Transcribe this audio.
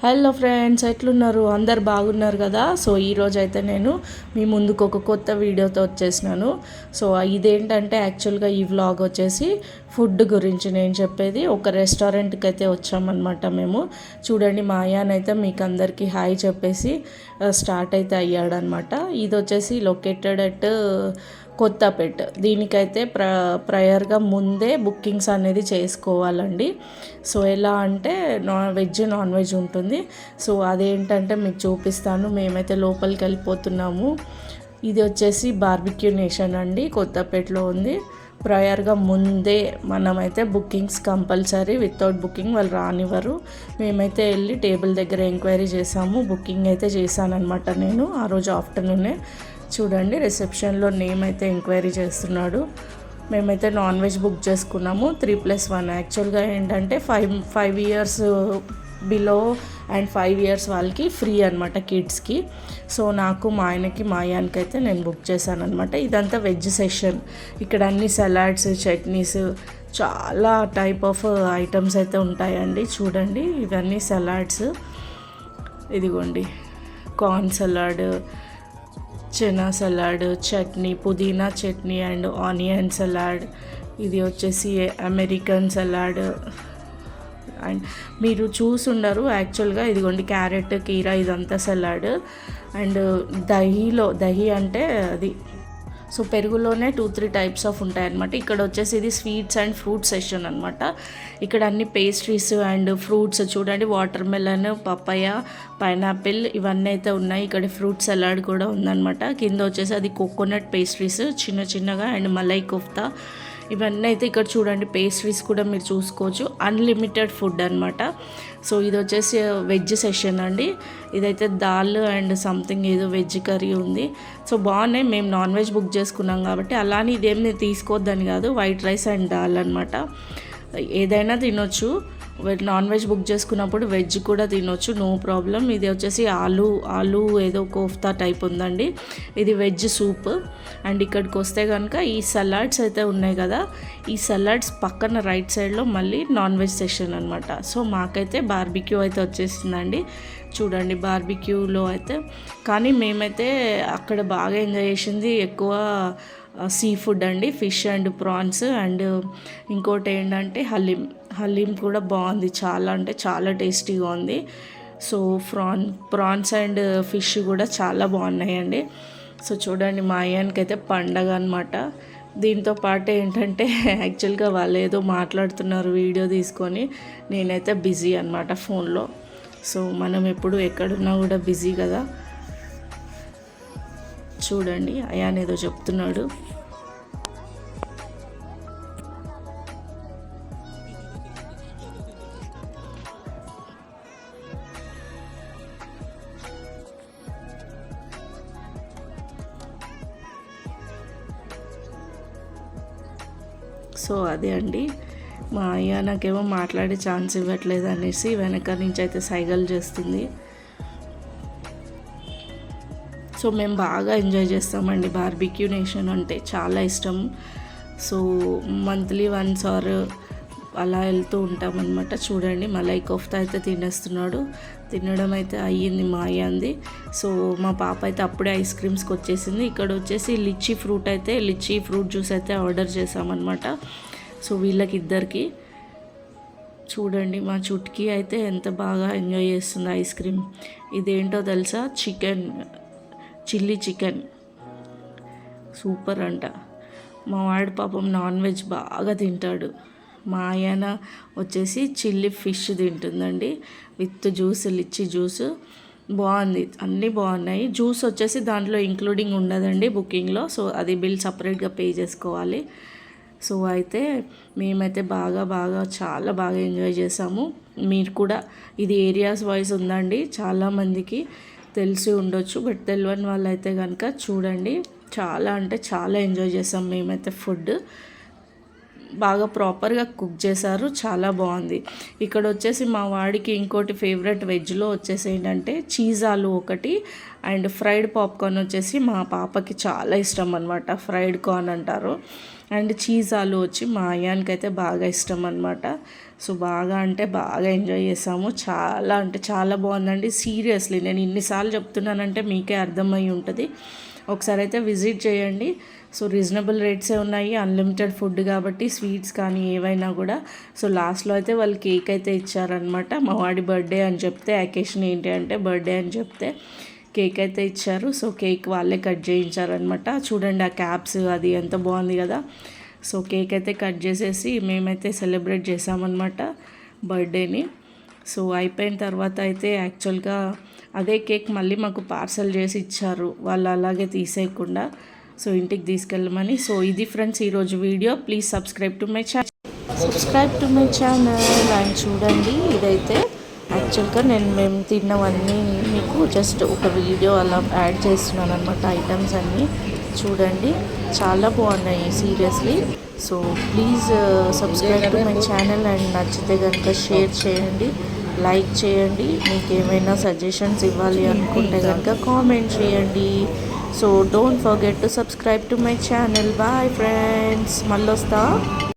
Hello friends ఎట్లున్నారు? అందరు బాగున్నారు కదా? సో ఈరోజు అయితే నేను మీ ముందుకు ఒక కొత్త వీడియోతో వచ్చేసినాను. సో ఇదేంటంటే యాక్చువల్గా ఈ వ్లాగ్ వచ్చేసి ఫుడ్ గురించి నేను చెప్పేది. ఒక రెస్టారెంట్కి అయితే వచ్చామన్నమాట మేము. చూడండి మా అయ్యానైతే మీకు అందరికీ హాయ్ చెప్పేసి స్టార్ట్ అయితే అయ్యాడనమాట ఇది వచ్చేసి లొకేటెడ్ అట్ కొత్తపేట్. దీనికైతే ప్ర ప్రయర్గా ముందే బుకింగ్స్ అనేది చేసుకోవాలండి. సో ఎలా అంటే నాన్ వెజ్ నాన్ వెజ్ ఉంటుంది. సో అదేంటంటే మీకు చూపిస్తాను. మేమైతే లోపలికి వెళ్ళిపోతున్నాము. ఇది వచ్చేసి బార్బిక్యూ నేషన్ అండి. కొత్తపేటలో ఉంది. ప్రయర్గా ముందే మనమైతే బుకింగ్స్ కంపల్సరీ. వితౌట్ బుకింగ్ వాళ్ళు రానివ్వరు. మేమైతే వెళ్ళి టేబుల్ దగ్గర ఎంక్వైరీ చేసాము. బుకింగ్ అయితే చేశానమాట నేను ఆ రోజు ఆఫ్టర్నూనే. చూడండి రిసెప్షన్లో నేమ్ అయితే ఎంక్వైరీ చేస్తున్నాడు. మేమైతే నాన్ వెజ్ బుక్ చేసుకున్నాము. త్రీ ప్లస్ వన్ యాక్చువల్గా ఏంటంటే five five years below and five years వాళ్ళకి ఫ్రీ అనమాట కిడ్స్కి సో నాకు మా ఆయనకి మా అయ్యానికి అయితే నేను బుక్ చేశాను అనమాట ఇదంతా వెజ్ సెషన్ ఇక్కడ అన్ని సలాడ్స్ చట్నీస్ చాలా టైప్ ఆఫ్ ఐటమ్స్ అయితే ఉంటాయండి. చూడండి ఇవన్నీ సలాడ్స్ ఇదిగోండి corn salad chana salad chutney పుదీనా చట్నీ అండ్ ఆనియన్ సలాడ్. ఇది వచ్చేసి అమెరికన్ సలాడ్. అండ్ మీరు చూసుండరు యాక్చువల్గా ఇదిగోండి క్యారెట్ కీరా ఇదంతా సలాడ్. అండ్ దహీలో దహీ అంటే అది సో పెరుగులోనే టూ త్రీ టైప్స్ ఆఫ్ ఉంటాయన్నమాట. ఇక్కడ వచ్చేసి ఇది స్వీట్స్ అండ్ ఫ్రూట్ సెషన్ అనమాట ఇక్కడ అన్ని పేస్ట్రీస్ అండ్ ఫ్రూట్స్ చూడండి వాటర్ మెలన్ పపాయ పైనాపిల్ ఇవన్నీ అయితే ఉన్నాయి. ఇక్కడ ఫ్రూట్ సలాడ్ కూడా ఉందన్నమాట. కింద వచ్చేసి అది కోకోనట్ పేస్ట్రీస్ చిన్న చిన్నగా అండ్ మలై కోఫ్తా ఇవన్నీ అయితే ఇక్కడ చూడండి పేస్ట్రీస్ కూడా మీరు చూసుకోవచ్చు. అన్లిమిటెడ్ ఫుడ్ అనమాట సో ఇది వచ్చేసి వెజ్ సెషన్ అండి. ఇదైతే దాల్ అండ్ సంథింగ్ ఏదో వెజ్ కర్రీ ఉంది. సో బాగున్నాయి. మేము నాన్ వెజ్ బుక్ చేసుకున్నాం కాబట్టి అలానే ఇదేమి తీసుకోవద్దని కాదు వైట్ రైస్ అండ్ దాల్ అనమాట ఏదైనా తినొచ్చు. నాన్ వెజ్ బుక్ చేసుకున్నప్పుడు వెజ్ కూడా తినొచ్చు నో ప్రాబ్లం. ఇది వచ్చేసి ఆలు ఆలు ఏదో కోఫ్తా టైప్ ఉందండి. ఇది వెజ్ సూప్. అండ్ ఇక్కడికి వస్తే కనుక ఈ సలాడ్స్ అయితే ఉన్నాయి కదా ఈ సలాడ్స్ పక్కన రైట్ సైడ్లో మళ్ళీ నాన్ వెజ్ సెషన్ అనమాట సో మాకైతే బార్బిక్యూ అయితే వచ్చేసిందండి. చూడండి బార్బిక్యూలో అయితే. కానీ మేమైతే అక్కడ బాగా ఎంజాయ్ చేసింది ఎక్కువ సీ ఫుడ్ అండి ఫిష్ అండ్ ప్రాన్స్ అండ్ ఇంకోటి ఏంటంటే హలీం. హలీం కూడా బాగుంది చాలా అంటే చాలా టేస్టీగా ఉంది. So prawn prawns and fish కూడా చాలా బాగున్నాయండి. సో చూడండి మా అయ్యానికి అయితే పండగ అనమాట దీంతో పాటు ఏంటంటే యాక్చువల్గా వాళ్ళు ఏదో మాట్లాడుతున్నారు వీడియో తీసుకొని. నేనైతే బిజీ అనమాట ఫోన్లో. సో మనం ఎప్పుడు ఎక్కడున్నా కూడా బిజీ కదా. చూడండి అయాన్ ఏదో చెప్తున్నాడు. సో అదే అండి. మా అయ్య నాకేమో మాట్లాడే ఛాన్స్ ఇవ్వట్లేదు అనేసి వెనక నుంచి అయితే సైగల్ చేస్తుంది. సో మేము బాగా ఎంజాయ్ చేస్తామండి. బార్బిక్యూ నేషన్ అంటే చాలా ఇష్టం. సో మంత్లీ వన్స్ ఆర్ అలా వెళ్తూ ఉంటామన్నమాట. చూడండి మలై కోఫ్తా అయితే తినేస్తున్నాడు. తినడం అయితే అయ్యింది మా అయ్యంది సో మా పాప అయితే అప్పుడే ఐస్ క్రీమ్స్కి వచ్చేసింది. ఇక్కడ వచ్చేసి లిచ్చీ ఫ్రూట్ అయితే లిచ్చీ ఫ్రూట్ జ్యూస్ అయితే ఆర్డర్ చేసామన్నమాట సో వీళ్ళకి ఇద్దరికి చూడండి మా చుట్కీ అయితే ఎంత బాగా ఎంజాయ్ చేస్తుంది ఐస్ క్రీమ్. ఇదేంటో తెలుసా? చికెన్. Chilli chicken. సూపర్ అంట. మా వాడు పాపం నాన్ వెజ్ బాగా తింటాడు. మా ఆయన వచ్చేసి chilli fish తింటుందండి. With juice litchi juice. బాగుంది. అన్నీ బాగున్నాయి. జ్యూస్ వచ్చేసి దాంట్లో ఇంక్లూడింగ్ ఉండదండి బుకింగ్లో. సో అది బిల్ సపరేట్గా పే చేసుకోవాలి. సో అయితే మేమైతే బాగా బాగా చాలా బాగా ఎంజాయ్ చేసాము. మీరు కూడా ఇది ఏరియాస్ వైజ్ ఉందండి. చాలామందికి తెలిసి ఉండొచ్చు బట్ తెలియని వాళ్ళైతే కనుక చూడండి. చాలా అంటే చాలా ఎంజాయ్ చేసాం మేమైతే ఫుడ్ బాగా ప్రాపర్గా కుక్ చేశారు చాలా బాగుంది. ఇక్కడ వచ్చేసి మా వాడికి ఇంకోటి ఫేవరెట్ వెజ్లో వచ్చేసి ఏంటంటే చీజ్ ఆలు ఒకటి అండ్ ఫ్రైడ్ పాప్కార్న్ వచ్చేసి మా పాపకి చాలా ఇష్టం అనమాట ఫ్రైడ్ కార్న్ అంటారు. అండ్ చీజ్ ఆలు వచ్చి మా అయ్యానికి అయితే బాగా ఇష్టం అనమాట సో బాగా అంటే బాగా ఎంజాయ్ చేసాము. చాలా అంటే చాలా బాగుందండి. సీరియస్లీ నేను ఇన్నిసార్లు చెప్తున్నానంటే మీకే అర్థమై ఉంటుంది. ఒకసారి అయితే విజిట్ చేయండి. సో రీజనబుల్ రేట్సే ఉన్నాయి. అన్లిమిటెడ్ ఫుడ్ కాబట్టి స్వీట్స్ కానీ ఏవైనా కూడా. సో లాస్ట్లో అయితే వాళ్ళు కేక్ అయితే ఇచ్చారనమాట మా వాడి బర్త్డే అని చెప్తే అకేషన్ ఏంటి అంటే బర్త్డే అని చెప్తే కేక్ అయితే ఇచ్చారు. సో కేక్ వాళ్ళే కట్ చేయించారనమాట చూడండి ఆ క్యాప్స్ అది ఎంత బాగుంది కదా. సో కేక్ అయితే కట్ చేసేసి మేమైతే సెలబ్రేట్ చేసామన్నమాట బర్త్డేని. సో అయిపోయిన తర్వాత అయితే యాక్చువల్గా అదే కేక్ మళ్ళీ మాకు పార్సల్ చేసి ఇచ్చారు. వాళ్ళు అలాగే తీసేయకుండా సో ఇంటికి తీసుకెళ్ళమని. సో ఇది ఫ్రెండ్స్ ఈరోజు video. Please subscribe to my channel subscribe to my channel and చూడండి. ఇదైతే యాక్చువల్గా నేను మేము తిన్నవన్నీ మీకు జస్ట్ ఒక వీడియో అలా యాడ్ చేస్తున్నాను అనమాట ఐటమ్స్ అన్నీ. చూడండి. చాలా బాగున్నాయి seriously so please subscribe to my channel and నచ్చితే కనుక షేర్ చేయండి. లైక్ చేయండి. మీకు ఏమైనా సజెషన్స్ ఇవ్వాలి అనుకుంటే కనుక కామెంట్ చేయండి. So don't forget to subscribe to my channel bye friends మళ్ళీ వస్తా